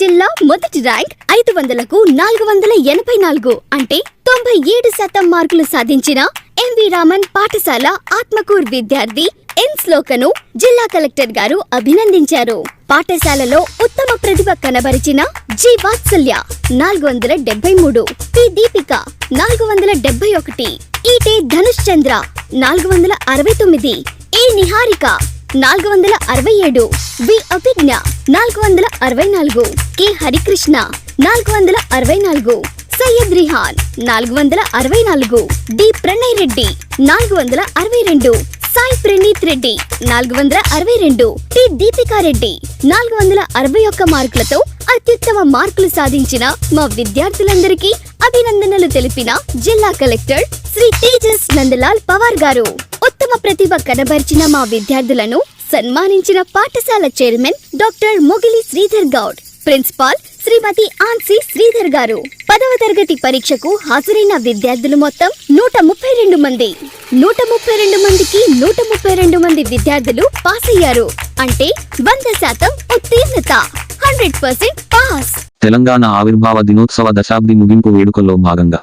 జిల్లా మొదటి ర్యాంక్ ఐదు వందలకు నాలుగు వందల ఎనభై నాలుగు. అంటే తొంభై ఏడు శాతం మార్కులు సాధించిన ఎంవి రామన్ పాఠశాల ఆత్మకూర్ విద్యార్థి ఎన్ శ్లోకను జిల్లా కలెక్టర్ గారు అభినందించారు. పాఠశాలలో ఉత్తమ ప్రతిభ కనబరిచిన జి వాత్సల్య నాలుగు వందల డెబ్బై మూడు పి దీపిక నాలుగు వందల డెబ్బై ఒకటి ఈటే ధనుష్ చంద్ర నాలుగు వందల అరవై తొమ్మిది ఏ నిహారిక నాలుగు వందల అరవై ఏడు. బి అభిజ్ఞ నాలుగు వందల అరవై నాలుగు. కె హరికృష్ణ నాలుగు వందల అరవై నాలుగు. సయ్యద్ రిహాన్ నాలుగు వందల అరవై నాలుగు. డి ప్రణయ్ రెడ్డి నాలుగు వందల అరవై రెండు. సాయి ప్రణీత్ రెడ్డి నాలుగు వందల అరవై రెండు. టి దీపికా రెడ్డి నాలుగు వందల అరవై ఒక్క మార్కులతో అత్యుత్తమ మార్కులు సాధించిన మా విద్యార్థులందరికీ అభినందనలు తెలిపిన జిల్లా కలెక్టర్ శ్రీ తేజస్ నందలాల్ పవార్ గారు. ఉత్తమ ప్రతిభ కనబరిచిన మా విద్యార్థులను సన్మానించిన పాఠశాల chairman doctor Mogili Sridhar Goud principal Srimati Ancy Sridhar garu. పదవ తరగతి పరీక్షకు హాజరైన విద్యార్థులు మొత్తం నూట ముప్పై రెండు మంది. నూట ముప్పై రెండు మందికి నూట ముప్పై రెండు మంది విద్యార్థులు పాస్ అయ్యారు అంటే వంద శాతం ఉత్తీర్ణత. Hundred percent pass. తెలంగాణ ఆవిర్భావ దినోత్సవ దశాబ్ది ముగింపు వేడుకల్లో భాగంగా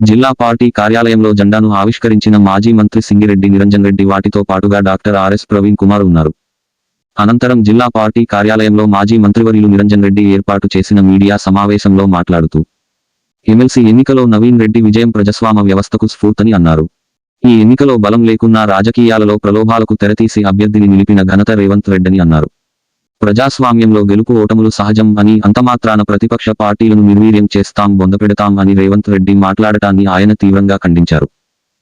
జిల్లా పార్టీ కార్యాలయంలో జెండాను ఆవిష్కరించిన మాజీ మంత్రి సింగిరెడ్డి నిరంజన్ రెడ్డి వాటితో పాటుగా డాక్టర్ ఆర్ఎస్ ప్రవీణ్ కుమార్ ఉన్నారు. అనంతరం జిల్లా పార్టీ కార్యాలయంలో మాజీ మంత్రివర్యులు నిరంజన్ రెడ్డి ఏర్పాటు చేసిన మీడియా సమావేశంలో మాట్లాడుతూ ఎమ్మెల్సీ ఎన్నికలో నవీన్ రెడ్డి విజయం ప్రజాస్వామ వ్యవస్థకు స్ఫూర్తని అన్నారు. ఈ ఎన్నికలో బలం లేకున్నా రాజకీయాలలో ప్రలోభాలకు తెరతీసి అభ్యర్థిని నిలిపిన ఘనత రేవంత్ రెడ్డని అన్నారు. ప్రజాస్వామ్యంలో గెలుపు ఓటములు సహజం అని అంతమాత్రాన ప్రతిపక్ష పార్టీలను నిర్వీర్యం చేస్తాం బొందపెడతాం అని రేవంత్ రెడ్డి మాట్లాడటాన్ని ఆయన తీవ్రంగా ఖండించారు.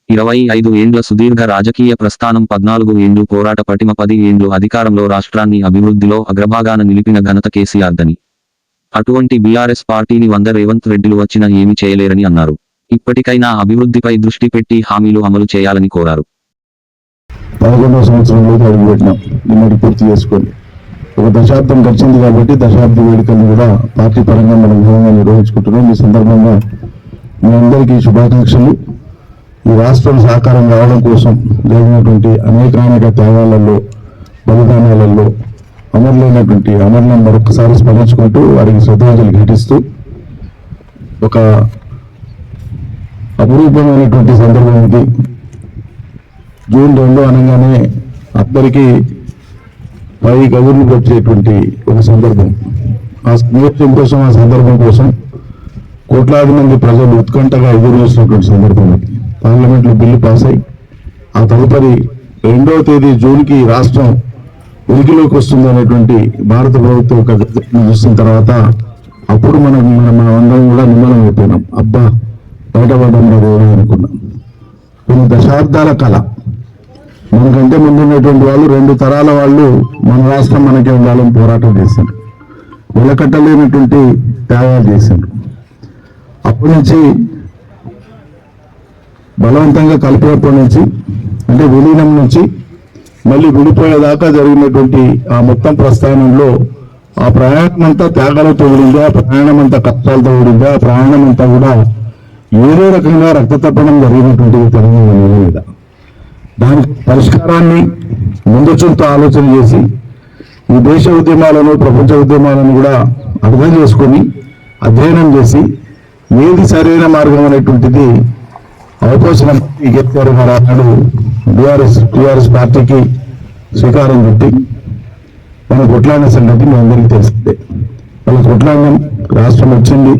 ఇరవై ఐదు ఏండ్ల సుదీర్ఘ రాజకీయ ప్రస్థానం పద్నాలుగు ఏండ్లు పోరాట పటిమ పది ఏండ్లు అధికారంలో రాష్ట్రాన్ని అభివృద్ధిలో అగ్రభాగాన నిలిపిన ఘనత కేసీఆర్దని అటువంటి బీఆర్ఎస్ పార్టీని వంద రేవంత్ రెడ్డిలు వచ్చినా ఏమీ చేయలేరని అన్నారు. ఇప్పటికైనా అభివృద్ధిపై దృష్టి పెట్టి హామీలు అమలు చేయాలని కోరారు. పదకొండవ సంవత్సరంలో నిన్నటి పూర్తి చేసుకోండి. ఒక దశాబ్దం గడిచింది కాబట్టి దశాబ్ది వేడుకలను కూడా పార్టీ పరంగా మనం ఘనంగా నిర్వహించుకుంటున్నాం. ఈ సందర్భంగా మీ అందరికీ శుభాకాంక్షలు. ఈ రాష్ట్రం సహకారం రావడం కోసం జరిగినటువంటి అనేకానేక త్యాగాలలో బలిదానాలలో అమరులైనటువంటి అమరులను మరొకసారి స్మరించుకుంటూ వారికి శ్రద్ధాంజలి ఘటిస్తూ ఒక అపురూపమైనటువంటి సందర్భం ఇది జూన్ రెండు అనగానే అందరికీ పై గదులు వచ్చేటువంటి ఒక సందర్భం. ఆ స్నేహితుల కోసం ఆ సందర్భం కోసం కోట్లాది మంది ప్రజలు ఉత్కంఠగా ఎదురు చూసినటువంటి సందర్భం అది పార్లమెంట్లో బిల్లు పాస్ అయి ఆ తదుపరి రెండవ తేదీ జూన్కి రాష్ట్రం ఉనికిలోకి వస్తుంది అనేటువంటి భారత ప్రభుత్వం ఒక చూసిన తర్వాత అప్పుడు మనం మన మనం అందరం కూడా నిమ్మలం అయిపోయినాం. అబ్బా బయటపడడం లేదు అనుకున్నాం. కొన్ని దశాబ్దాల కళ మనకంటే ముందున్నటువంటి వాళ్ళు రెండు తరాల వాళ్ళు మన రాష్ట్రం మనకే ఉండాలని పోరాటం చేశారు. వెలకట్టలేనటువంటి త్యాగాలు చేశారు. అప్పటి నుంచి బలవంతంగా కలిపినప్పటి నుంచి అంటే విలీనం నుంచి మళ్ళీ విడిపోయేదాకా జరిగినటువంటి ఆ మొత్తం ప్రస్థానంలో ఆ ప్రయాణం అంతా త్యాగాలతో కూడింది ఆ ప్రయాణం అంతా కష్టాలతో కూడింది ఆ ప్రయాణం అంతా కూడా ఏదో రకంగా రక్తతప్పడం జరిగినటువంటి తెలంగాణ మీద. దాని పరిష్కారాన్ని ముందు చూపుతూ ఆలోచన చేసి ఈ దేశ ఉద్యమాలను ప్రపంచ ఉద్యమాలను కూడా అర్థం చేసుకొని అధ్యయనం చేసి ఏది సరైన మార్గం అనేటువంటిది అవకాశం గెలిచారు మరి అన్నాడు బీఆర్ఎస్ టీఆర్ఎస్ పార్టీకి శ్రీకారం చుట్టి మనం కొట్లాడిన సంగతి మీ అందరికీ తెలిసిందే. మనం కొట్లాడినాం రాష్ట్రం వచ్చింది.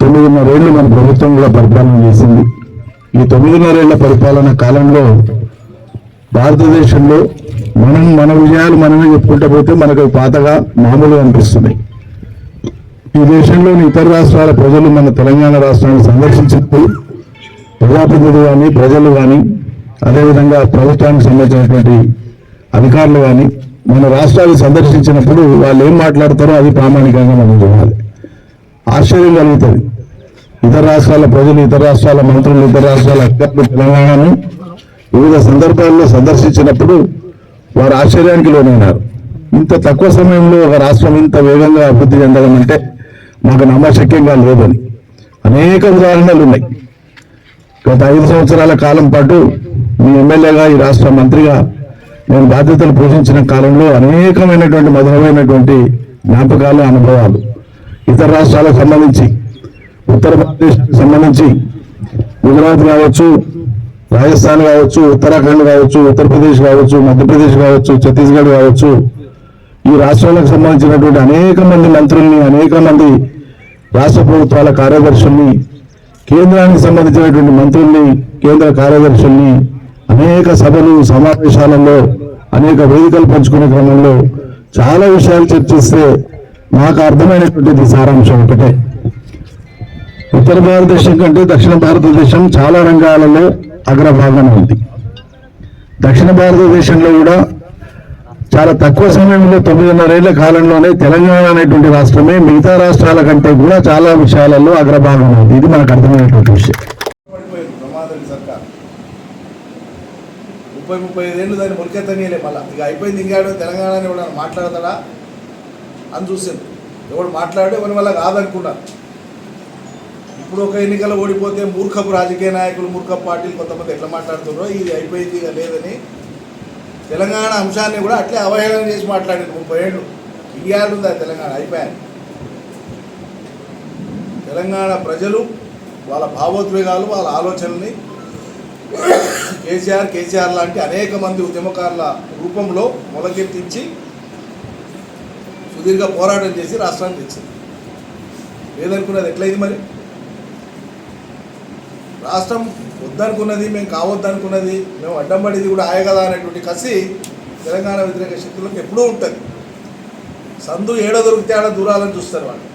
తొమ్మిదిన్నరేళ్ళు మన ప్రభుత్వం కూడా పరిపాలన చేసింది. ఈ తొమ్మిదిన్నరేళ్ళ పరిపాలన కాలంలో భారతదేశంలో మనం మన విజయాలు మనమే చెప్పుకుంటూ పోతే మనకు పాతగా మామూలుగా అనిపిస్తున్నాయి. ఈ దేశంలోని ఇతర రాష్ట్రాల ప్రజలు మన తెలంగాణ రాష్ట్రాన్ని సందర్శించినప్పుడు ప్రజాప్రతినిధులు కానీ ప్రజలు కానీ అదేవిధంగా ప్రభుత్వానికి సంబంధించినటువంటి అధికారులు కానీ మన రాష్ట్రాలు సందర్శించినప్పుడు వాళ్ళు ఏం మాట్లాడతారో అది ప్రామాణికంగా మనం చూడాలి. ఆశ్చర్యం కలుగుతుంది. ఇతర రాష్ట్రాల ప్రజలు ఇతర రాష్ట్రాల మంత్రులు ఇతర రాష్ట్రాల అధికారులు తెలంగాణను వివిధ సందర్భాల్లో సందర్శించినప్పుడు వారు ఆశ్చర్యానికి లోనైనారు. ఇంత తక్కువ సమయంలో ఒక రాష్ట్రం ఇంత వేగంగా అభివృద్ధి చెందడం అంటే మాకు నమ్మశక్యంగా లేదని. అనేక ఉదాహరణలు ఉన్నాయి. గత ఐదు సంవత్సరాల కాలం పాటు మీ ఎమ్మెల్యేగా ఈ రాష్ట్ర మంత్రిగా నేను బాధ్యతలు పోషించిన కాలంలో అనేకమైనటువంటి మధురమైనటువంటి జ్ఞాపకాలు అనుభవాలు ఇతర రాష్ట్రాలకు సంబంధించి ఉత్తర భారతదేశానికి సంబంధించి గుజరాత్ కావచ్చు రాజస్థాన్ కావచ్చు ఉత్తరాఖండ్ కావచ్చు ఉత్తరప్రదేశ్ కావచ్చు మధ్యప్రదేశ్ కావచ్చు ఛత్తీస్గఢ్ కావచ్చు ఈ రాష్ట్రాలకు సంబంధించినటువంటి అనేక మంది మంత్రుల్ని అనేక మంది రాష్ట్ర ప్రభుత్వాల కార్యదర్శుల్ని కేంద్రానికి సంబంధించినటువంటి మంత్రుల్ని కేంద్ర కార్యదర్శుల్ని అనేక సభలు సమావేశాలలో అనేక వేదికలు పంచుకునే క్రమంలో చాలా విషయాలు చర్చిస్తే నాకు అర్థమైనటువంటిది సారాంశం ఒకటే. ఉత్తర భారతదేశం కంటే దక్షిణ భారతదేశం చాలా రంగాలలో అగ్రభాగం ఉంది. దక్షిణ భారతదేశంలో కూడా చాలా తక్కువ సమయంలో తొమ్మిదిన్నరేళ్ళ కాలంలోనే తెలంగాణ అనేటువంటి రాష్ట్రమే మిగతా రాష్ట్రాల కంటే కూడా చాలా విషయాలలో అగ్రభాగం ఉంది. ఇది మనకు అర్థమైనటువంటి విషయం. ముప్పై ముప్పై ఐదేళ్ళు దాన్ని మొలికెత్తనీయలే మళ్ళీ. ఇక అయిపోయింది ఇంకాడు తెలంగాణ ఎవడన్నా మాట్లాడతాడా? అని చూసింది ఎవడు మాట్లాడే ఎవరి వల్ల కాదనుకున్నారు ఇప్పుడు ఒక ఎన్నికలు ఓడిపోతే మూర్ఖపు రాజకీయ నాయకులు మూర్ఖపు పార్టీలు కొంతమంది ఎట్లా మాట్లాడుతున్నారో ఇది అయిపోయింది ఇక లేదని తెలంగాణ అంశాన్ని కూడా అట్లే అవహేళన చేసి మాట్లాడింది ముప్పై ఏళ్ళు. ఇయ్యాలు ఉంది తెలంగాణ? అయిపోయాను తెలంగాణ ప్రజలు వాళ్ళ భావోద్వేగాలు వాళ్ళ ఆలోచనల్ని కేసీఆర్ కేసీఆర్ లాంటి అనేక మంది ఉద్యమకారుల రూపంలో మొలకెత్తించి సుదీర్ఘ పోరాటం చేసి రాష్ట్రాన్ని తెచ్చింది. లేదనుకున్నది ఎట్లయింది మరి? రాష్ట్రం వద్దనుకున్నది మేము కావద్దనుకున్నది మేము అడ్డం పడేది కూడా ఆయ కదా అనేటువంటి కసి తెలంగాణ వ్యతిరేక శక్తులకు ఎప్పుడూ ఉంటుంది. సందు ఏడ దొరికితే ఆడ దూరాలని చూస్తారు వాళ్ళు.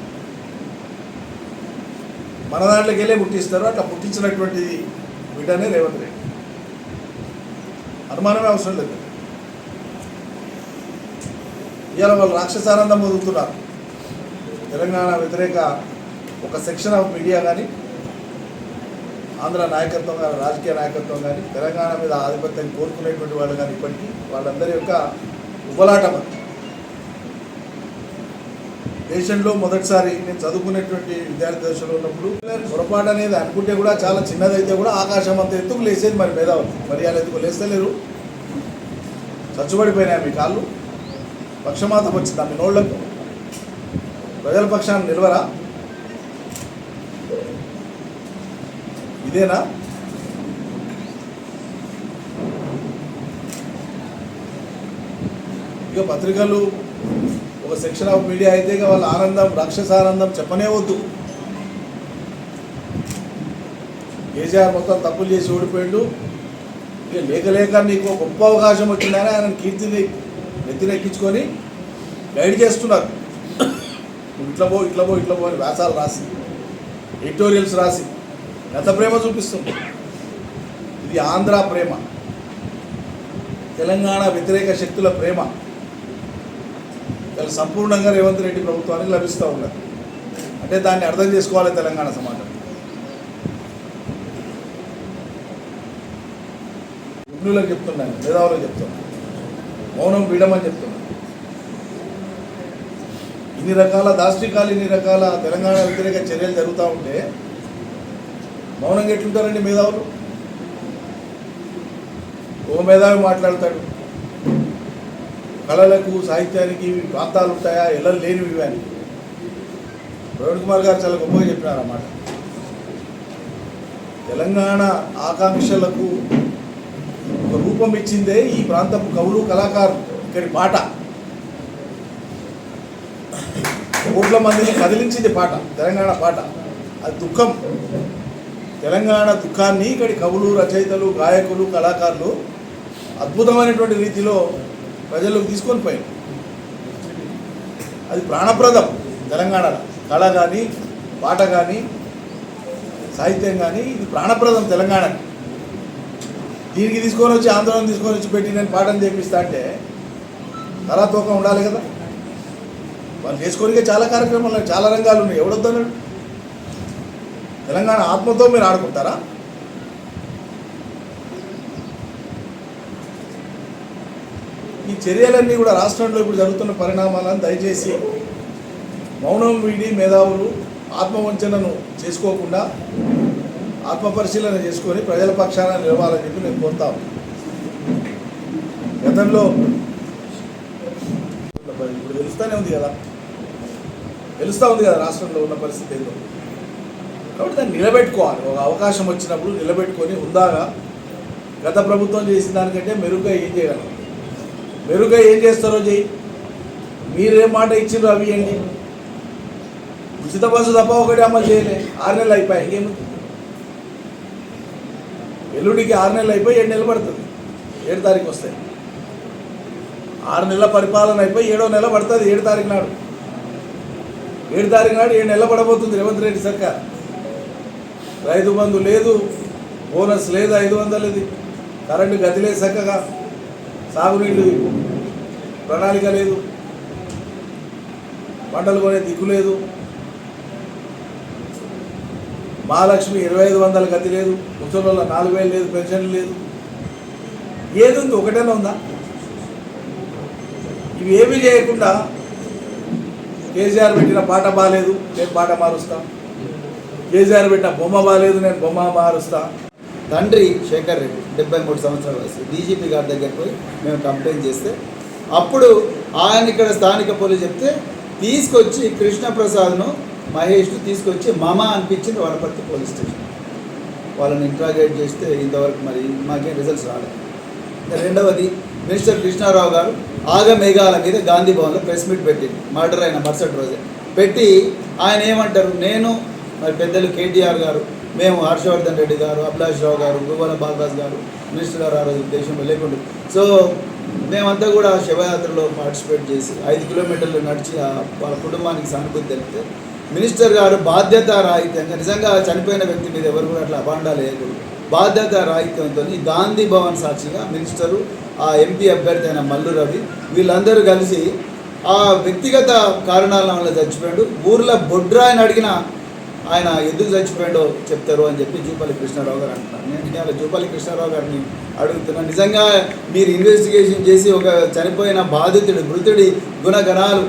మన దాంట్లోకి వెళ్ళే పుట్టిస్తారు అట్లా పుట్టించినటువంటి బిడ్డనే రేవంత్ రెడ్డి. అనుమానమే అవసరం లేదు. ఇవాళ వాళ్ళు రాక్షసానందం పొందుతున్నారు తెలంగాణ వ్యతిరేక ఒక సెక్షన్ ఆఫ్ మీడియా కానీ ఆంధ్ర నాయకత్వం కానీ రాజకీయ నాయకత్వం కానీ తెలంగాణ మీద ఆధిపత్యం కోరుకునేటువంటి వాళ్ళు కానీ ఇప్పటికీ వాళ్ళందరి యొక్క ఉబలాటం అది. దేశంలో మొదటిసారి నేను చదువుకునేటువంటి విద్యార్థి దశలో ఉన్నప్పుడు పొరపాటు అనేది అనుకుంటే కూడా చాలా చిన్నదైతే కూడా ఆకాశం అంత ఎత్తుకు లేసేది మరి మేధావులు. మరి అలా ఎత్తుకు లేస్తలేరు? చచ్చుబడిపోయినాయి మీ కాళ్ళు. పక్షమాతం వచ్చింది. మీ నోళ్ళకు ప్రజల పక్షాన్ని నిలవరా? ఇదేనా? ఇక పత్రికలు ఒక సెక్షన్ ఆఫ్ మీడియా అయితే ఇక వాళ్ళ ఆనందం రాక్షస ఆనందం చెప్పనే వద్దు. కేసీఆర్ మొత్తం తప్పులు చేసి ఓడిపోయిండు. ఇక లేక లేక నీకు గొప్ప అవకాశం వచ్చిందని ఆయన కీర్తిని నెత్తినెక్కించుకొని గైడ్ చేస్తున్నారు. ఇట్లా పో ఇట్లా పో ఇట్లా పో అని వ్యాసాలు రాసి ఎడిటోరియల్స్ రాసి. గత ప్రేమ చూపిస్తుంది. ఇది ఆంధ్ర ప్రేమ. తెలంగాణ వ్యతిరేక శక్తుల ప్రేమ. ఇలా సంపూర్ణంగా రేవంత్ రెడ్డి ప్రభుత్వానికి లభిస్తూ ఉన్నది. అంటే దాన్ని అర్థం చేసుకోవాలి తెలంగాణ సమాజం. నిపుణులకు చెప్తున్నాను మేధావులకు చెప్తున్నాను మౌనం వీడమని చెప్తున్నాను ఇన్ని రకాల దాష్టికాలు ఇన్ని రకాల తెలంగాణ వ్యతిరేక చర్యలు జరుగుతూ ఉంటే మౌనంగా ఎట్లుంటారండి మేధావులు? ఓ మేధావి మాట్లాడతాడు. కళలకు సాహిత్యానికి ఇవి ప్రాంతాలు ఉంటాయా? ఎలా లేనివి ఇవి అని. ప్రవీణ్ కుమార్ గారు చాలా గొప్పగా చెప్పినారన్నమాట. తెలంగాణ ఆకాంక్షలకు ఒక రూపం ఇచ్చిందే ఈ ప్రాంతపు కవులు కళాకారులు. ఇక్కడి పాట. కోట్ల మందిని కదిలించింది పాట తెలంగాణ పాట. అది దుఃఖం. తెలంగాణ దుఃఖాన్ని ఇక్కడి కవులు రచయితలు గాయకులు కళాకారులు అద్భుతమైనటువంటి రీతిలో ప్రజలకు తీసుకొని పోయారు. అది ప్రాణప్రదం తెలంగాణలో. కళ కానీ పాట కానీ సాహిత్యం కానీ ఇది ప్రాణప్రదం తెలంగాణకి. దీనికి తీసుకొని వచ్చి ఆందోళన తీసుకొని వచ్చి పెట్టి నేను పాఠం చేపిస్తా అంటే తలా తూకం ఉండాలి కదా. వాళ్ళు చేసుకోనికే చాలా కార్యక్రమాలు చాలా రంగాలు ఉన్నాయి. ఎవడొద్దన్నాడు? తెలంగాణ ఆత్మతో మీరు ఆడుకుంటారా? ఈ చర్యలన్నీ కూడా రాష్ట్రంలో ఇప్పుడు జరుగుతున్న పరిణామాలను దయచేసి మౌనం వీడి మేధావులు ఆత్మవంచనను చేసుకోకుండా ఆత్మపరిశీలన చేసుకొని ప్రజల పక్షాన నిలవాలని చెప్పి నేను కోరుతాను గతంలో ఇప్పుడు తెలుస్తూనే ఉంది కదా. తెలుస్తూ ఉంది కదా రాష్ట్రంలో ఉన్న పరిస్థితి ఏందో. కాబట్టి దాన్ని నిలబెట్టుకోవాలి. ఒక అవకాశం వచ్చినప్పుడు నిలబెట్టుకొని ఉందాగా గత ప్రభుత్వం చేసిన దానికంటే మెరుగ్గా ఏం చేయగలం? మెరుగ్గా ఏం చేస్తారో చేయి మీరేం మాట ఇచ్చిండ్రు అవి ఏంటి ఉచిత బస్సు తప్ప ఒకటి అమలు చేయలే. ఆరు నెలలు అయిపోయాయి. ఇంకేముంది? ఎల్లుడికి ఆరు నెలలు అయిపోయి ఏడు నెలలు పడుతుంది. ఏడు తారీఖు వస్తాయి. ఆరు నెలల పరిపాలన అయిపోయి ఏడో నెల పడుతుంది ఏడు తారీఖు నాడు. ఏడు తారీఖు నాడు ఏడు నెలలు పడబోతుంది రేవంత్ రెడ్డి సర్కార్. రైతు బంధు లేదు బోనస్ లేదు ఐదు వందలు ఇది కరెంటు గదిలే లేదు చక్కగా. సాగునీళ్ళు ప్రణాళిక లేదు. పంటలు కొనే దిక్కు లేదు. మహాలక్ష్మి ఇరవై ఐదు వందల గతి లేదు. ముసలి నాలుగు వేలు లేదు పెన్షన్ లేదు. ఏది ఉంది? ఒకటేనా ఉందా? ఇవి ఏమీ చేయకుండా కేసీఆర్ పెట్టిన పాట బాగాలేదు నేను పాట మారుస్తాం? కేసీఆర్ పెట్టిన బొమ్మ బాగాలేదు నేను బొమ్మ మారుస్తా. తండ్రి శేఖర్ రెడ్డి డెబ్బై మూడు సంవత్సరాల వయసు. డీజీపీ గారి దగ్గరికి పోయి మేము కంప్లైంట్ చేస్తే అప్పుడు ఆయన ఇక్కడ స్థానిక పోలీసు చెప్తే తీసుకొచ్చి కృష్ణప్రసాద్ను మహేష్ను తీసుకొచ్చి మమ అనిపించింది వనపర్తి పోలీస్ స్టేషన్. వాళ్ళని ఇంట్రాగేట్ చేస్తే ఇంతవరకు మరి మాకేం రిజల్ట్స్ రాలేదు. రెండవది మినిస్టర్ కృష్ణారావు గారు ఆగమేఘాల మీద గాంధీ భవన్లో ప్రెస్ మీట్ పెట్టింది. మర్డర్ అయిన మరుసటి రోజే. పెట్టి ఆయన ఏమంటారు? నేను మరి పెద్దలు కేటీఆర్ గారు మేము హర్షవర్ధన్ రెడ్డి గారు అభిలాష్ రావు గారు గువ్వల బాలరాజ్ గారు మినిస్టర్ గారు ఆ రోజు దేశంలో లేకుండా. సో మేమంతా కూడా శివయాత్రలో పార్టిసిపేట్ చేసి ఐదు కిలోమీటర్లు నడిచి ఆ వాళ్ళ కుటుంబానికి సానుభూతి తెలిపితే మినిస్టర్ గారు బాధ్యత రాహిత్యంగా నిజంగా చనిపోయిన వ్యక్తి మీద ఎవరు కూడా అట్లా అభాండాలు వేయకూడదు. బాధ్యత రాహిత్యంతో గాంధీ భవన్ సాక్షిగా మినిస్టరు ఆ ఎంపీ అభ్యర్థి అయిన మల్లు రవి వీళ్ళందరూ కలిసి ఆ వ్యక్తిగత కారణాల వల్ల చచ్చిపోయాడు. ఊర్లో బొడ్రాయని అడిగిన ఆయన ఎందుకు చచ్చిపోయాడో చెప్తారు అని చెప్పి జూపల్లి కృష్ణారావు గారు అంటున్నారు. నేను ఇవాళ జూపల్లి కృష్ణారావు గారిని అడుగుతున్నా. నిజంగా మీరు ఇన్వెస్టిగేషన్ చేసి ఒక చనిపోయిన బాధితుడి మృతుడి గుణగణాలు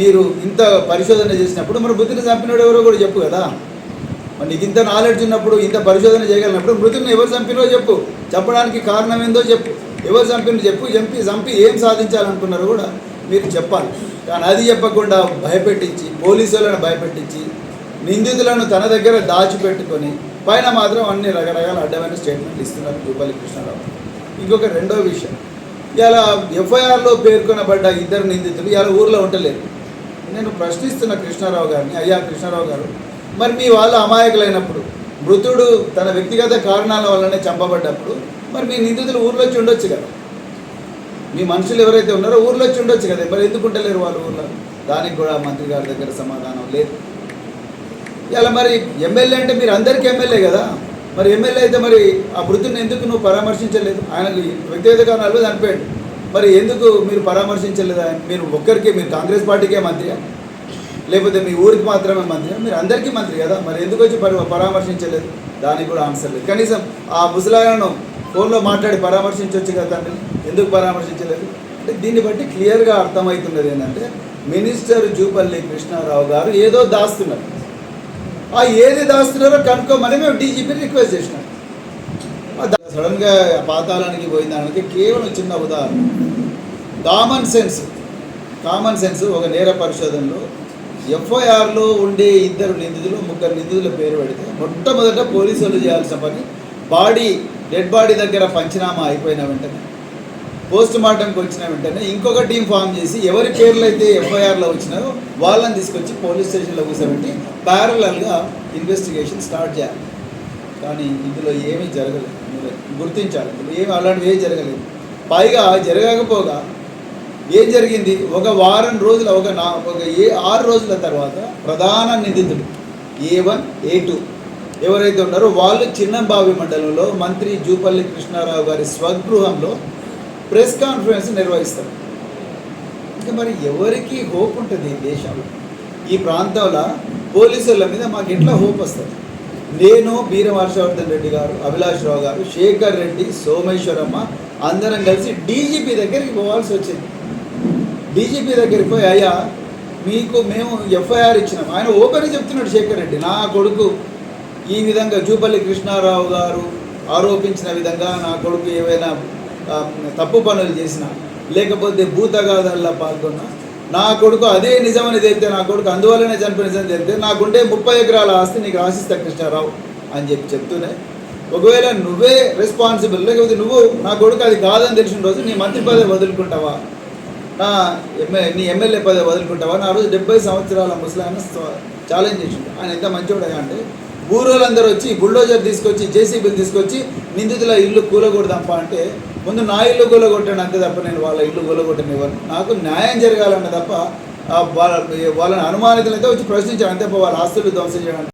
మీరు ఇంత పరిశోధన చేసినప్పుడు మరి మృతుని చంపినోడు ఎవరో కూడా చెప్పు కదా. మరి నీకు ఇంత నాలెడ్జ్ ఉన్నప్పుడు ఇంత పరిశోధన చేయగలిగినప్పుడు మృతుని ఎవరు చంపినో చెప్పు. చెప్పడానికి కారణం ఏందో చెప్పు. ఎవరు చంపినో చెప్పు. చంపి చంపి ఏం సాధించాలనుకున్నారో కూడా మీరు చెప్పాలి. కానీ అది చెప్పకుండా భయపెట్టించి పోలీసులను భయపెట్టించి నిందితులను తన దగ్గర దాచిపెట్టుకొని పైన మాత్రం అన్ని రకరకాల అడ్డమైన స్టేట్మెంట్లు ఇస్తున్నారు జూపల్లి కృష్ణారావు. ఇంకొక రెండో విషయం. ఇలా ఎఫ్ఐఆర్లో పేర్కొనబడ్డ ఇద్దరు నిందితులు ఇలా ఊర్లో ఉండలేరు నేను ప్రశ్నిస్తున్న కృష్ణారావు గారిని అయ్యా కృష్ణారావు గారు మరి మీ వాళ్ళు అమాయకులైనప్పుడు మృతుడు తన వ్యక్తిగత కారణాల వల్లనే చంపబడ్డప్పుడు మరి మీ నిందితులు ఊర్లో వచ్చి ఉండొచ్చు కదా? మీ మనుషులు ఎవరైతే ఉన్నారో ఊర్లో వచ్చి ఉండొచ్చు కదా? మరి ఎందుకు ఉండలేరు వాళ్ళు ఊర్లో? దానికి కూడా మంత్రి గారి దగ్గర సమాధానం లేదు. ఇలా మరి ఎమ్మెల్యే అంటే మీరు అందరికీ ఎమ్మెల్యే కదా? మరి ఎమ్మెల్యే అయితే మరి ఆ వృద్ధుని ఎందుకు నువ్వు పరామర్శించలేదు? ఆయనకి వ్యక్తిగత కారణాలు చనిపోయాడు మరి ఎందుకు మీరు పరామర్శించలేదు? ఆయన మీరు ఒక్కరికి మీరు కాంగ్రెస్ పార్టీకే మంత్రియా? లేకపోతే మీ ఊరికి మాత్రమే మంత్రియా? మీరు అందరికీ మంత్రి కదా? మరి ఎందుకు వచ్చి పరి- పరామర్శించలేదు? దానికి కూడా ఆన్సర్ లేదు. కనీసం ఆ ముసలాయనను ఫోన్లో మాట్లాడి పరామర్శించవచ్చు కదా తండ్రి ఎందుకు పరామర్శించలేదు? అంటే దీన్ని బట్టి క్లియర్గా అర్థమవుతున్నది ఏంటంటే మినిస్టర్ జూపల్లి కృష్ణారావు గారు ఏదో దాస్తున్నారు. ఆ ఏది దాస్తున్నారో కనుక్కోమని మేము డీజీపీ రిక్వెస్ట్ చేసినాం. సడన్గా పాతాళానికి పోయిన దానికి కేవలం చిన్న ఉదాహరణ. కామన్ సెన్స్ కామన్ సెన్స్ ఒక నేర పరిశోధనలో ఎఫ్ఐఆర్లో ఉండే ఇద్దరు నిందితులు ముగ్గురు నిందితుల పేరు పెడితే మొట్టమొదట పోలీసులు చేయాల్సిన పని బాడీ డెడ్ బాడీ దగ్గర పంచనామా అయిపోయిన వెంటనే పోస్ట్ మార్టంకి వచ్చిన వెంటనే ఇంకొక టీం ఫామ్ చేసి ఎవరి పేర్లు అయితే ఎఫ్ఐఆర్లో వచ్చినారో వాళ్ళని తీసుకొచ్చి పోలీస్ స్టేషన్లో కూర్చోబెట్టి ప్యారలల్గా ఇన్వెస్టిగేషన్ స్టార్ట్ చేయాలి. కానీ ఇందులో ఏమీ జరగలేదు. గుర్తించాలి. ఇందులో ఏమి అలాంటివి ఏమీ జరగలేదు. పైగా జరగకపోగా ఏం జరిగింది? ఒక వారం రోజుల ఒక నా ఒక ఏ ఆరు రోజుల తర్వాత ప్రధాన నిందితుడు ఏ వన్ ఏ టూ ఎవరైతే ఉన్నారో వాళ్ళు చిన్నంబావి మండలంలో మంత్రి జూపల్లి కృష్ణారావు గారి స్వగృహంలో ప్రెస్ కాన్ఫరెన్స్ నిర్వహిస్తారు. ఇంకా మరి ఎవరికి హోప్ ఉంటుంది ఈ దేశంలో? ఈ ప్రాంతంలో పోలీసుల మీద మాకు ఎట్లా హోప్ వస్తుంది? నేను బీరం హర్షవర్ధన్ రెడ్డి గారు అభిలాష్ రావు గారు శేఖర్ రెడ్డి సోమేశ్వరమ్మ అందరం కలిసి డీజీపీ దగ్గరికి పోవాల్సి వచ్చింది. డీజీపీ దగ్గరికి పోయి అయ్యా మీకు మేము ఎఫ్ఐఆర్ ఇచ్చినాం. ఆయన ఓపెన్ చెప్తున్నాడు శేఖర్ రెడ్డి నా కొడుకు ఈ విధంగా జూపల్లి కృష్ణారావు గారు ఆరోపించిన విధంగా నా కొడుకు ఏవైనా తప్పు పనులు చేసిన లేకపోతే భూతగాథల్లో పాల్గొన్న నా కొడుకు అదే నిజమని తెలితే నా కొడుకు అందువల్లనే చనిపోయిన నిజం తెలితే నాకుండే ముప్పై ఎకరాల ఆస్తి నీకు ఆశిస్తా కృష్ణారావు అని చెప్పి చెప్తూనే ఒకవేళ నువ్వే రెస్పాన్సిబుల్ లేకపోతే నువ్వు నా కొడుకు అది కాదని తెలిసిన రోజు నీ మంత్రి పదవి వదులుకుంటావా? నా ఎమ్మె నీ ఎమ్మెల్యే పదవి వదులుకుంటావా? నా రోజు డెబ్బై సంవత్సరాల ముసలాయన ఛాలెంజ్ చేసిండు. ఆయన ఎంత మంచివాడు అంటే ఊరోళ్ళందరూ వచ్చి బుల్డోజర్ తీసుకొచ్చి జేసీబీలు తీసుకొచ్చి నిందితుల ఇల్లు కూలగొడదాంపా అంటే ముందు నా ఇల్లు కూలగొట్టాను అంతే తప్ప నేను వాళ్ళ ఇల్లు కూలగొట్టనివ్వను నాకు న్యాయం జరగాలన్న తప్ప వాళ్ళ వాళ్ళని అనుమానితులైతే వచ్చి ప్రశ్నించాను అంతే తప్ప వాళ్ళ ఆస్తులు ధ్వంసం చేయడం